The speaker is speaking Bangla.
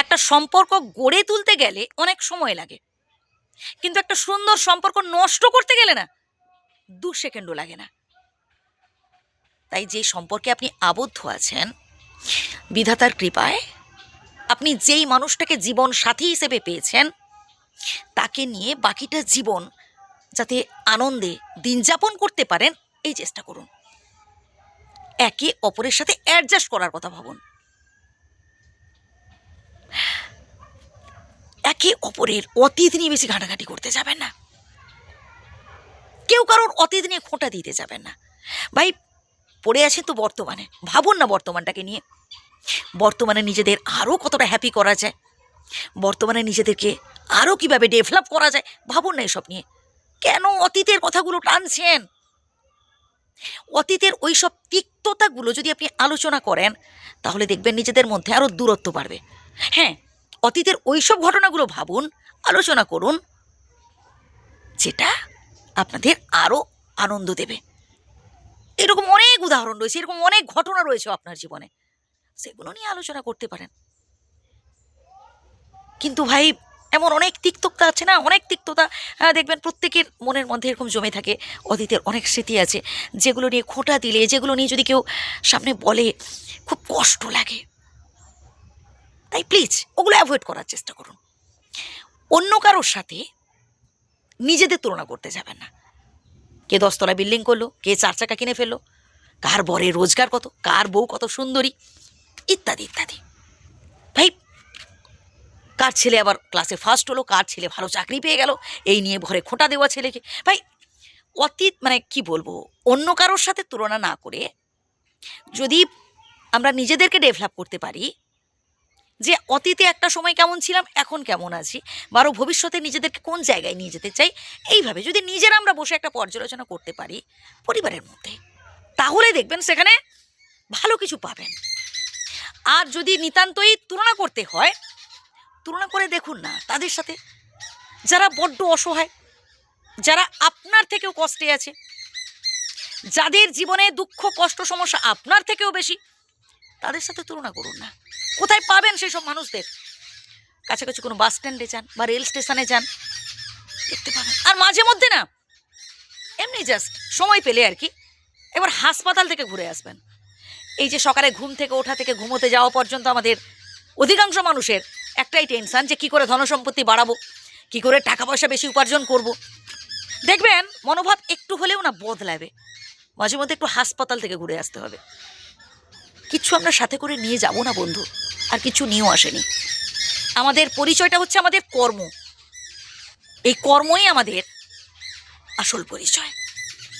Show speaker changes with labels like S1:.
S1: একটা সম্পর্ক গড়ে তুলতে গেলে অনেক সময় লাগে। কিন্তু একটা সুন্দর সম্পর্ক নষ্ট করতে গেলে না দু সেকেন্ডও লাগে না। তাই যে সম্পর্কে আপনি আবদ্ধ আছেন, বিধাতার কৃপায় আপনি যেই মানুষটাকে জীবন সাথী হিসেবে পেয়েছেন, তাকে নিয়ে বাকিটা জীবন যাতে আনন্দে দিন যাপন করতে পারেন, এই চেষ্টা করুন। একে অপরের সাথে অ্যাডজাস্ট করার কথা ভাবুন। একে অপরের অতীত নিয়ে বেশি ঘাঁটাঘাঁটি করতে যাবেন না। কেউ কারোর অতীত নিয়ে খোঁটা দিতে যাবেন না। ভাই, পড়ে আছে তো বর্তমানে। ভাবুন না বর্তমানটাকে নিয়ে। বর্তমানে নিজেদের আরও কতটা হ্যাপি করা যায়। বর্তমানে নিজেদেরকে আরও কীভাবে ডেভেলপ করা যায়, ভাবুন না এসব নিয়ে। কেন অতীতের কথাগুলো টানছেন? অতীতের ওই সব তিক্ততাগুলো যদি আপনি আলোচনা করেন, তাহলে দেখবেন নিজেদের মধ্যে আরও দূরত্ব বাড়বে। হ্যাঁ অতীতের ওই সব ঘটনাগুলো ভাবুন আলোচনা করুন। যেটা আপনাদের আরও আনন্দ দেবে। এরকম অনেক উদাহরণ রয়েছে এরকম অনেক ঘটনা রয়েছে আপনার জীবনে। সেগুলো নিয়ে আলোচনা করতে পারেন। কিন্তু ভাই এমন অনেক তিক্ততা আছে না? অনেক তিক্ততা। আহ, দেখবেন প্রত্যেকের মনের মধ্যে এরকম জমে থাকে অতীতের অনেক স্মৃতি আছে যেগুলো নিয়ে খোঁটা দিলে যেগুলো নিয়ে যদি কেউ সামনে বলে খুব কষ্ট লাগে। তাই প্লিজ ওগুলো অ্যাভয়েড করার চেষ্টা করুন। অন্য কারোর সাথে নিজেদের তুলনা করতে যাবেন না। কে দশতলা বিল্ডিং করল, কে চার চাকা কিনে ফেলল, কার বরের রোজগার কত, কার বউ কত সুন্দরী, ইত্যাদি ইত্যাদি। ভাই, কার ছেলে আবার ক্লাসে ফার্স্ট হলো, কার ছেলে ভালো চাকরি পেয়ে গেল, এই নিয়ে ঘরে খোঁটা দেওয়া ছেলেকে। ভাই, অতীত মানে কি বলব, অন্য কারোর সাথে তুলনা না করে যদি আমরা নিজেদেরকে ডেভেলপ করতে পারি যে অতীতে একটা সময় কেমন ছিলাম, এখন কেমন আছি? বা আরও ভবিষ্যতে নিজেদেরকে কোন জায়গায় নিয়ে যেতে চাই? এইভাবে যদি নিজেরা আমরা বসে একটা পর্যালোচনা করতে পারি পরিবারের মধ্যে, তাহলে দেখবেন সেখানে ভালো কিছু পাবেন। আর যদি নিতান্তই তুলনা করতে হয়, তুলনা করে দেখুন না, তাদের সাথে যারা বড্ড অসহায়, যারা আপনার থেকেও কষ্টে আছে, যাদের জীবনে দুঃখ, কষ্ট, সমস্যা আপনার থেকেও বেশি, তাদের সাথে তুলনা করুন না। কোথায় পাবেন সেই সব মানুষদের? কাছাকাছি কোনো বাস স্ট্যান্ডে যান বা রেল স্টেশনে যান, দেখতে পাবেন। আর মাঝে মধ্যে না, এমনি জাস্ট সময় পেলে আর কি, এবার হাসপাতাল থেকে ঘুরে আসবেন। এই যে সকালে ঘুম থেকে ওঠা থেকে ঘুমোতে যাওয়া পর্যন্ত আমাদের অধিকাংশ মানুষের একটাই টেনশান যে কি করে ধনসম্পত্তি বাড়াবো, কি করে টাকা পয়সা বেশি উপার্জন করব। দেখবেন মনোভাব একটু হলেও না বদলাবে। মাঝে মধ্যে একটু হাসপাতাল থেকে ঘুরে আসতে হবে। কিচ্ছু আমরা সাথে করে নিয়ে যাব না, বন্ধু। আর কিছু নিয়েও আসেনি। আমাদের পরিচয়টা হচ্ছে আমাদের কর্ম। এই কর্মই আমাদের আসল পরিচয়।